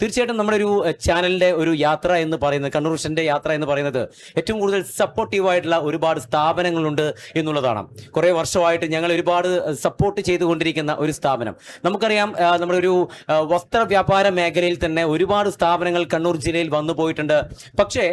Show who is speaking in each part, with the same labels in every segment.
Speaker 1: തീർച്ചയായിട്ടും നമ്മുടെ ഒരു ചാനലിന്റെ ഒരു യാത്ര എന്ന് പറയുന്നത് കണ്ണൂർ യാത്ര എന്ന് പറയുന്നത് ഏറ്റവും കൂടുതൽ സപ്പോർട്ടീവായിട്ടുള്ള ഒരുപാട് സ്ഥാപനങ്ങളുണ്ട് എന്നുള്ളതാണ്. കുറേ വർഷമായിട്ട് ഞങ്ങൾ ഒരുപാട് സപ്പോർട്ട് ചെയ്തുകൊണ്ടിരിക്കുന്ന ഒരു സ്ഥാപനം. നമുക്കറിയാം നമ്മുടെ ഒരു വസ്ത്ര വ്യാപാര മേഖലയിൽ തന്നെ ഒരുപാട് സ്ഥാപനങ്ങൾ കണ്ണൂർ ജില്ലയിൽ വന്നു പോയിട്ടുണ്ട്. പക്ഷേ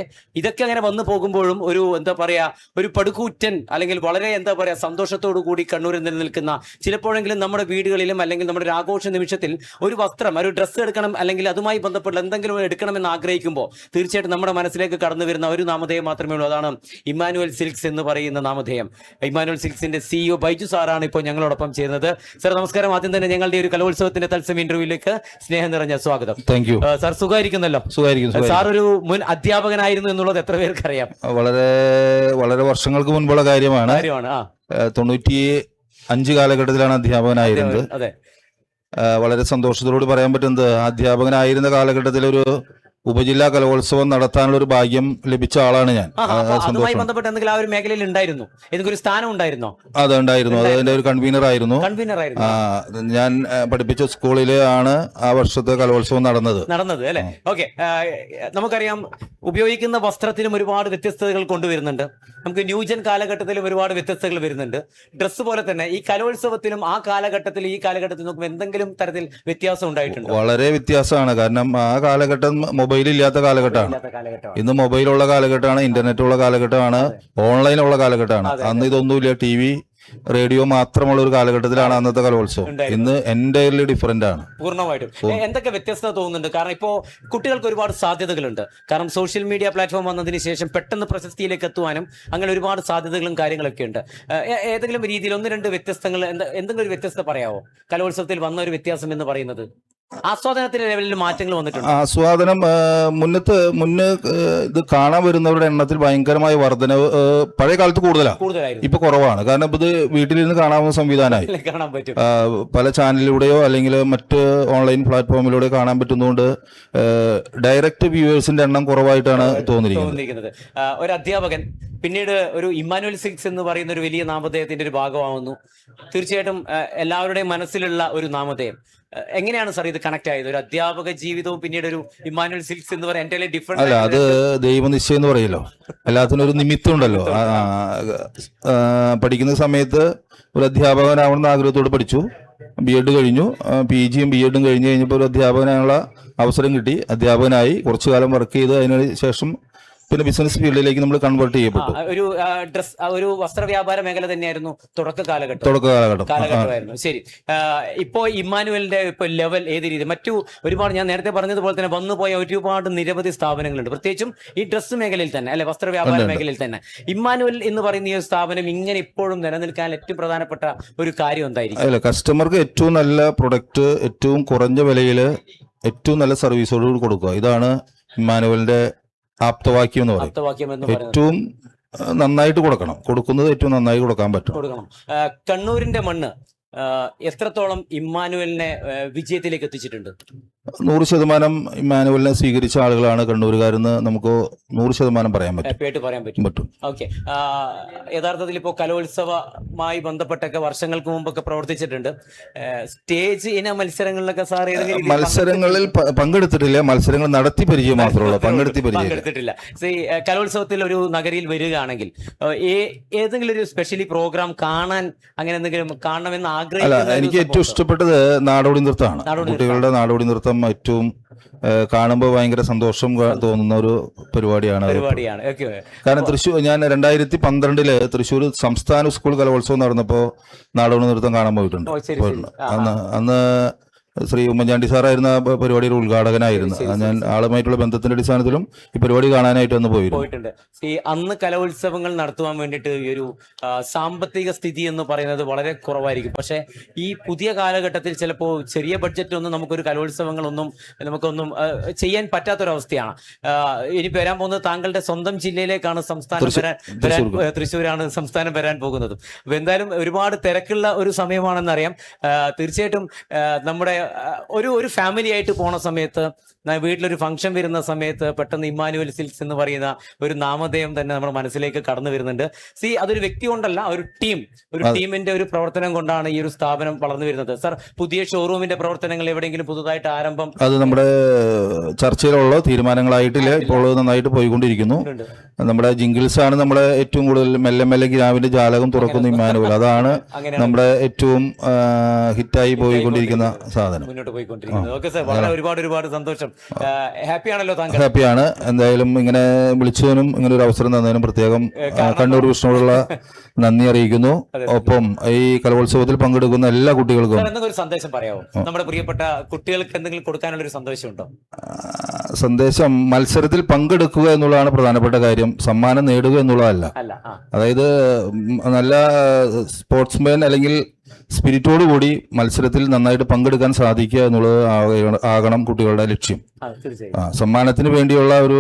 Speaker 1: ഇതൊക്കെ അങ്ങനെ വന്നു പോകുമ്പോഴും ഒരു എന്താ പറയാ ഒരു പടുകൂറ്റൻ അല്ലെങ്കിൽ വളരെ എന്താ പറയാ സന്തോഷത്തോടു കൂടി കണ്ണൂരിൽ നിലനിൽക്കുന്ന ചിലപ്പോഴെങ്കിലും നമ്മുടെ വീടുകളിലും അല്ലെങ്കിൽ നമ്മുടെ ഒരു ആഘോഷ നിമിഷത്തിൽ ഒരു വസ്ത്രം ഒരു ഡ്രസ്സ് എടുക്കണം അല്ലെങ്കിൽ അതുമായി ബന്ധപ്പെട്ട എന്തെങ്കിലും എടുക്കണമെന്ന് ആഗ്രഹിക്കുമ്പോൾ തീർച്ചയായിട്ടും നമ്മുടെ മനസ്സിലേക്ക് കടന്നു വരുന്ന ഒരു നാമധേയം മാത്രമേ ഉള്ളൂ. അതാണ് ഇമ്മാനുവൽ സിൽക്സ് എന്ന് പറയുന്ന നാമധേയം. ഇമ്മാനുവൽ സിൽക്സിന്റെ സിഇഒ ബൈജു സാറാണ് ഇപ്പോൾ ഞങ്ങളോടൊപ്പം ചെയ്യുന്നത് സാർ നമസ്കാരം. ആദ്യം തന്നെ ഞങ്ങളുടെ ഒരു കലോത്സവത്തിന്റെ തത്സമ ഇന്റർവ്യൂവിലേക്ക് സ്നേഹം നിറഞ്ഞ സ്വാഗതം.
Speaker 2: താങ്ക് യു
Speaker 1: സാർ സുഖമായിരിക്കുന്നല്ലോ?
Speaker 2: സുഖമായിരിക്കും സുഖമായിരിക്കും.
Speaker 1: സാർ ഒരു മുൻ അധ്യാപകനായിരുന്നു എന്നുള്ളത് എത്ര പേർക്ക് അറിയാം
Speaker 2: വളരെ വളരെ വർഷങ്ങൾക്ക് മുൻപുള്ള കാര്യമാണ്. തൊണ്ണൂറ്റി അഞ്ച് കാലഘട്ടത്തിലാണ് അധ്യാപകനായിരുന്നത്. വളരെ സന്തോഷത്തോട് പറയാൻ പറ്റുന്നത് അധ്യാപകനായിരുന്ന കാലഘട്ടത്തിൽ ഒരു ഉപജില്ലാ കലോത്സവം നടത്താനുള്ള ഒരു ഭാഗ്യം ലഭിച്ച ആളാണ് ഞാൻ.
Speaker 1: അതുമായി ബന്ധപ്പെട്ട് എന്തെങ്കിലും ആ ഒരു മേഖലയിൽ ഉണ്ടായിരുന്നു? ഏതെങ്കിലും ഒരു സ്ഥാനം ഉണ്ടായിരുന്നോ?
Speaker 2: അതുണ്ടായിരുന്നു. അതിന്റെ ഒരു കൺവീനർ ആയിരുന്നു.
Speaker 1: കൺവീനർ ആയിരുന്നു.
Speaker 2: ഞാൻ പഠിപ്പിച്ച സ്കൂളിൽ ആണ് ആ വർഷത്തെ കലോത്സവം നടന്നത്.
Speaker 1: നടന്നത് അല്ലെ? ഓക്കെ. നമുക്കറിയാം ഉപയോഗിക്കുന്ന വസ്ത്രത്തിനും ഒരുപാട് വ്യത്യസ്തതകൾ കൊണ്ടുവരുന്നുണ്ട്. നമുക്ക് ന്യൂജൻ കാലഘട്ടത്തിലും ഒരുപാട് വ്യത്യസ്തതകൾ വരുന്നുണ്ട്. ഡ്രസ്സ് പോലെ തന്നെ ഈ കലോത്സവത്തിലും ആ കാലഘട്ടത്തിൽ ഈ കാലഘട്ടത്തിൽ നോക്കുമ്പോൾ എന്തെങ്കിലും തരത്തിൽ വ്യത്യാസം ഉണ്ടായിട്ടുണ്ട്?
Speaker 2: വളരെ വ്യത്യാസമാണ്. കാരണം ആ കാലഘട്ടം മൊബൈൽ കാലഘട്ടമാണ്.
Speaker 1: ഇല്ലാത്ത കാലഘട്ടമാണ്.
Speaker 2: ഇന്ന് മൊബൈലുള്ള കാലഘട്ടമാണ് ഇന്റർനെറ്റ് ഉള്ള കാലഘട്ടമാണ്. ഓൺലൈൻ ഉള്ള കാലഘട്ടമാണ് അന്ന് ഇതൊന്നുമില്ല. ടി വി റേഡിയോ മാത്രമുള്ള ഒരു കാലഘട്ടത്തിലാണ് അന്നത്തെ കലോത്സവം. ഇന്ന് എന്റയർലി ഡിഫറെന്റ് ആണ്.
Speaker 1: പൂർണമായിട്ടും. എന്തൊക്കെ വ്യത്യസ്തത തോന്നുന്നുണ്ട്? കാരണം ഇപ്പോ കുട്ടികൾക്ക് ഒരുപാട് സാധ്യതകളുണ്ട്. കാരണം സോഷ്യൽ മീഡിയ പ്ലാറ്റ്ഫോം വന്നതിന് ശേഷം പെട്ടെന്ന് പ്രശസ്തിയിലേക്ക് എത്തുവാനും അങ്ങനെ ഒരുപാട് സാധ്യതകളും കാര്യങ്ങളൊക്കെ ഉണ്ട്. ഏതെങ്കിലും രീതിയിൽ ഒന്ന് രണ്ട് വ്യത്യസ്തങ്ങൾ എന്തെങ്കിലും ഒരു വ്യത്യസ്തത പറയാവോ? കലോത്സവത്തിൽ വന്ന ഒരു വ്യത്യാസം എന്ന് പറയുന്നത്. ആസ്വാദനത്തിന്റെ ലെവലിൽ മാറ്റങ്ങൾ വന്നിട്ടുണ്ട്.
Speaker 2: ആസ്വാദനം മുന്നത്ത് മുന്ന് ഇത് കാണാൻ വരുന്നവരുടെ എണ്ണത്തിൽ ഭയങ്കരമായ വർധനവ് പഴയ കാലത്ത് കൂടുതലാണ്
Speaker 1: കൂടുതലായിരുന്നു.
Speaker 2: ഇപ്പൊ കുറവാണ്. കാരണം ഇത് വീട്ടിലിരുന്ന് കാണാവുന്ന സംവിധാനമായി.
Speaker 1: കാണാൻ പറ്റും.
Speaker 2: പല ചാനലിലൂടെയോ അല്ലെങ്കിൽ മറ്റ് ഓൺലൈൻ പ്ലാറ്റ്ഫോമിലൂടെ കാണാൻ പറ്റുന്നതുകൊണ്ട് ഡയറക്റ്റ് വ്യൂവേഴ്സിന്റെ എണ്ണം കുറവായിട്ടാണ് തോന്നിയിരിക്കുന്നത്.
Speaker 1: ഒരു അധ്യാപകൻ പിന്നീട് ഒരു ഇമ്മാനുവൽ സിക്സ് എന്ന് പറയുന്ന ഒരു വലിയ നാമധേയത്തിന്റെ ഒരു ഭാഗമാവുന്നു. തീർച്ചയായിട്ടും എല്ലാവരുടെയും മനസ്സിലുള്ള ഒരു നാമധേയം. എങ്ങനെയാണ് സാർ ഇത് കണക്ട് ആയത്? ഒരു അധ്യാപക ജീവിതവും പിന്നീട് ഒരു ഇമ്മാനുവൽ സിക്സ് എന്ന് പറയുന്നത് എന്റെ
Speaker 2: അല്ല അത് ദൈവനിശ്ചയം എന്ന് പറയല്ലോ. എല്ലാത്തിനും ഒരു നിമിത്തം ഉണ്ടല്ലോ. പഠിക്കുന്ന സമയത്ത് ഒരു അധ്യാപകനാവണമെന്ന് ആഗ്രഹത്തോട് പഠിച്ചു. ബി എഡ് കഴിഞ്ഞു പി ജിയും ബി എഡും കഴിഞ്ഞ് കഴിഞ്ഞപ്പോൾ ഒരു അധ്യാപകനായുള്ള അവസരം കിട്ടി. അധ്യാപകനായി കുറച്ചു കാലം വർക്ക് ചെയ്ത് അതിന് ശേഷം പിന്നെ ബിസിനസ് ഫീൽഡിലേക്ക് നമ്മൾ കൺവേർട്ട് ചെയ്യപ്പെട്ടു.
Speaker 1: ഒരു ഡ്രസ് ഒരു വസ്ത്ര വ്യാപാര മേഖല തന്നെയായിരുന്നു തുടക്ക കാലഘട്ടം.
Speaker 2: തുടക്ക കാലഘട്ടം.
Speaker 1: കാലഘട്ടമായിരുന്നു. ശരി. ഇപ്പോ ഇമ്മാനുവലിന്റെ ഇപ്പൊ ലെവൽ ഏത് രീതി? മറ്റു ഒരുപാട് ഞാൻ നേരത്തെ പറഞ്ഞതുപോലെ തന്നെ വന്നുപോയ ഒരുപാട് നിരവധി സ്ഥാപനങ്ങളുണ്ട്. പ്രത്യേകിച്ചും ഈ ഡ്രസ് മേഖലയിൽ തന്നെ അല്ലെ വസ്ത്ര വ്യാപാര മേഖലയിൽ തന്നെ. ഇമ്മാനുവൽ എന്ന് പറയുന്ന ഈ സ്ഥാപനം ഇങ്ങനെ ഇപ്പോഴും നിലനിൽക്കാൻ ഏറ്റവും പ്രധാനപ്പെട്ട ഒരു കാര്യം എന്തായിരിക്കും?
Speaker 2: അല്ല കസ്റ്റമർക്ക് ഏറ്റവും നല്ല പ്രൊഡക്റ്റ് ഏറ്റവും കുറഞ്ഞ വിലയിൽ ഏറ്റവും നല്ല സർവീസോട് കൊടുക്കുക. ഇതാണ് ഇമ്മാനുവലിന്റെ ആപ്തവാക്യം എന്ന് പറയും ഏറ്റവും നന്നായിട്ട് കൊടുക്കണം. കൊടുക്കുന്നത് ഏറ്റവും നന്നായി കൊടുക്കാൻ പറ്റും.
Speaker 1: കൊടുക്കണം. കണ്ണൂരിന്റെ മണ്ണ് എത്രത്തോളം ഇമ്മാനുവലിനെ വിജയത്തിലേക്ക് എത്തിച്ചിട്ടുണ്ട്?
Speaker 2: നൂറ് ശതമാനം മാനുവലിനെ സ്വീകരിച്ച ആളുകളാണ് കണ്ണൂരുകാരെന്ന് നമുക്ക് നൂറ് ശതമാനം പറയാൻ പറ്റും.
Speaker 1: പറയാൻ പറ്റും. ഓക്കെ. യഥാർത്ഥത്തിൽ ഇപ്പോൾ കലോത്സവമായി ബന്ധപ്പെട്ടൊക്കെ വർഷങ്ങൾക്ക് മുമ്പൊക്കെ പ്രവർത്തിച്ചിട്ടുണ്ട്. സ്റ്റേജ് ഇന മത്സരങ്ങളിലൊക്കെ സാർ ഏതെങ്കിലും
Speaker 2: മത്സരങ്ങളിൽ പങ്കെടുത്തിട്ടില്ല. മത്സരങ്ങൾ നടത്തി പരിചയം മാത്രമേ പങ്കെടുത്തി
Speaker 1: പങ്കെടുത്തിട്ടില്ല. കലോത്സവത്തിൽ ഒരു നഗരിയിൽ വരികയാണെങ്കിൽ ഏതെങ്കിലും ഒരു സ്പെഷ്യലി പ്രോഗ്രാം കാണാൻ അങ്ങനെ എന്തെങ്കിലും കാണണമെന്ന് ആഗ്രഹിക്കുന്ന
Speaker 2: എനിക്ക് ഏറ്റവും ഇഷ്ടപ്പെട്ടത് നാടോടി നൃത്തമാണ്. കുട്ടികളുടെ നാടോടി നൃത്തം ഏറ്റവും കാണുമ്പോൾ ഭയങ്കര സന്തോഷം തോന്നുന്ന ഒരു പരിപാടിയാണ് കാരണം തൃശ്ശൂർ ഞാൻ രണ്ടായിരത്തി പന്ത്രണ്ടിൽ തൃശ്ശൂർ സംസ്ഥാന സ്കൂൾ കലോത്സവം നടന്നപ്പോൾ നാടോടി നൃത്തം കാണാൻ പോയിട്ടുണ്ട്. അന്ന് അന്ന് ശ്രീ ഉമ്മൻചാണ്ടി സാറായിരുന്ന ആ പരിപാടിയുടെ ഉദ്ഘാടകനായിരുന്നു. ഞാൻ ആളുമായിട്ടുള്ള ബന്ധത്തിന്റെ അടിസ്ഥാനത്തിലും ഈ പരിപാടി കാണാനായിട്ട് അന്ന് പോയിരുന്നു.
Speaker 1: പോയിട്ടുണ്ട്. ഈ അന്ന് കലോത്സവങ്ങൾ നടത്തുവാൻ വേണ്ടിയിട്ട് ഈ ഒരു സാമ്പത്തിക സ്ഥിതി എന്ന് പറയുന്നത് വളരെ കുറവായിരിക്കും. പക്ഷേ ഈ പുതിയ കാലഘട്ടത്തിൽ ചിലപ്പോൾ ചെറിയ ബഡ്ജറ്റ് ഒന്നും നമുക്കൊരു കലോത്സവങ്ങളൊന്നും നമുക്കൊന്നും ചെയ്യാൻ പറ്റാത്തൊരവസ്ഥയാണ്. ഇനി വരാൻ പോകുന്നത് താങ്കളുടെ സ്വന്തം ജില്ലയിലേക്കാണ് സംസ്ഥാനം വരാൻ തൃശ്ശൂരാണ് സംസ്ഥാനം വരാൻ പോകുന്നത്. അപ്പൊ എന്തായാലും ഒരുപാട് തിരക്കുള്ള ഒരു സമയമാണെന്നറിയാം. തീർച്ചയായിട്ടും നമ്മുടെ ഒരു ഒരു ഫാമിലി ആയിട്ട് പോണ സമയത്ത് വീട്ടിലൊരു ഫംഗ്ഷൻ വരുന്ന സമയത്ത് പെട്ടെന്ന് ഇമ്മാനുവൽ സിൽസ് എന്ന് പറയുന്ന ഒരു നാമധേയം തന്നെ നമ്മുടെ മനസ്സിലേക്ക് കടന്നു വരുന്നുണ്ട്. സി അതൊരു വ്യക്തി കൊണ്ടല്ല ഒരു ടീം ഒരു ടീമിന്റെ ഒരു പ്രവർത്തനം കൊണ്ടാണ് ഈ ഒരു സ്ഥാപനം വളർന്നു വരുന്നത്. സർ പുതിയ ഷോറൂമിന്റെ പ്രവർത്തനങ്ങൾ എവിടെയെങ്കിലും പുതുതായിട്ട് ആരംഭം?
Speaker 2: അത് നമ്മുടെ ചർച്ചയിലുള്ള തീരുമാനങ്ങളായിട്ടില്ല? ഇപ്പോൾ നന്നായിട്ട് പോയിക്കൊണ്ടിരിക്കുന്നു. നമ്മുടെ ജിങ്കിൾസ് ആണ് നമ്മുടെ ഏറ്റവും കൂടുതൽ മെല്ലെ മെല്ലെ ഗ്രാമിന്റെ ജാലകം തുറക്കുന്ന ഇമ്മാനുവൽ. അതാണ് നമ്മുടെ ഏറ്റവും ഹിറ്റായി പോയിക്കൊണ്ടിരിക്കുന്ന സാധനം.
Speaker 1: മുന്നോട്ട് പോയിക്കൊണ്ടിരിക്കുന്നത് ഓക്കെ സർ വളരെ ഒരുപാട് ഒരുപാട് സന്തോഷം. ഹാപ്പി ആണല്ലോ താങ്കൾ.
Speaker 2: ഹാപ്പിയാണ്. എന്തായാലും ഇങ്ങനെ വിളിച്ചതിനും ഇങ്ങനെ ഒരു അവസരം തന്നതിനും പ്രത്യേകം കണ്ണൂർ വിഷ്ണുവിനുള്ള നന്ദി അറിയിക്കുന്നു. ഒപ്പം ഈ കലോത്സവത്തിൽ പങ്കെടുക്കുന്ന എല്ലാ കുട്ടികൾക്കും.
Speaker 1: എന്തെങ്കിലും ഒരു സന്ദേശം പറയാമോ നമ്മുടെ പ്രിയപ്പെട്ട കുട്ടികൾക്ക് എന്തെങ്കിലും കൊടുക്കാനുള്ള ഒരു സന്ദേശം ഉണ്ടോ
Speaker 2: സന്ദേശം മത്സരത്തിൽ പങ്കെടുക്കുക എന്നുള്ളതാണ് പ്രധാനപ്പെട്ട കാര്യം. സമ്മാനം നേടുക എന്നുള്ളതല്ല. അതായത് നല്ല സ്പോർട്സ്മാൻ അല്ലെങ്കിൽ സ്പിരിറ്റോട് കൂടി മത്സരത്തിൽ നന്നായിട്ട് പങ്കെടുക്കാൻ സാധിക്കുക എന്നുള്ളത് ആകണം കുട്ടികളുടെ ലക്ഷ്യം. സമ്മാനത്തിന് വേണ്ടിയുള്ള ഒരു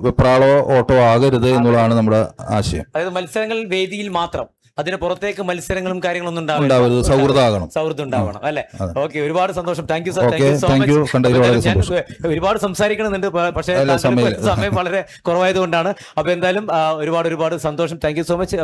Speaker 2: വെപ്രാളോ ഓട്ടോ ആകരുത് എന്നുള്ളതാണ് നമ്മുടെ ആശയം.
Speaker 1: അതായത് മത്സരങ്ങൾ വേദിയിൽ മാത്രം. അതിന് പുറത്തേക്ക് മത്സരങ്ങളും കാര്യങ്ങളൊന്നും ഉണ്ടാവില്ല.
Speaker 2: സൗഹൃദമാകണം.
Speaker 1: സൗഹൃദം ഉണ്ടാവണം. അല്ലെ? ഓക്കെ ഒരുപാട് സന്തോഷം. Thank you sir
Speaker 2: thank you so much വളരെ സന്തോഷം.
Speaker 1: ഒരുപാട് സംസാരിക്കണമെന്നുണ്ട് പക്ഷേ. സമയം വളരെ കുറവായതുകൊണ്ടാണ്. അപ്പൊ എന്തായാലും ഒരുപാട് ഒരുപാട് സന്തോഷം. Thank you so much